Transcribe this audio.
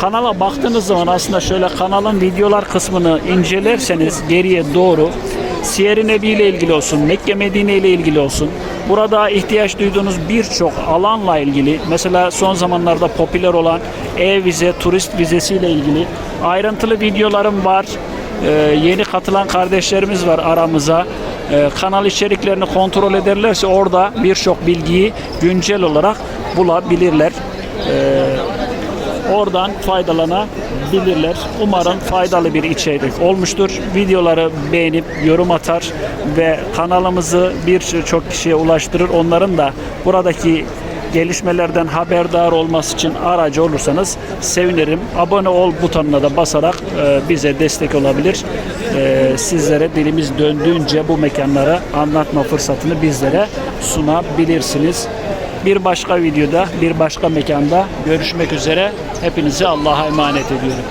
kanala baktığınız zaman aslında şöyle kanalın videolar kısmını incelerseniz geriye doğru Siyer-i Nebi ile ilgili olsun, Mekke Medine ile ilgili olsun. Burada ihtiyaç duyduğunuz birçok alanla ilgili, mesela son zamanlarda popüler olan e-vize, turist vizesi ile ilgili ayrıntılı videolarım var. Ee, yeni katılan kardeşlerimiz var aramıza. Ee, kanal içeriklerini kontrol ederlerse orada birçok bilgiyi güncel olarak bulabilirler. Oradan faydalanabilirler. Umarım faydalı bir içerik olmuştur. Videoları beğenip yorum atar ve kanalımızı birçok kişiye ulaştırır. Onların da buradaki gelişmelerden haberdar olması için aracı olursanız sevinirim. Abone ol butonuna da basarak e, bize destek olabilir. E, sizlere dilimiz döndüğünce bu mekanları anlatma fırsatını bizlere sunabilirsiniz. Bir başka videoda, bir başka mekanda görüşmek üzere. Hepinizi Allah'a emanet ediyorum.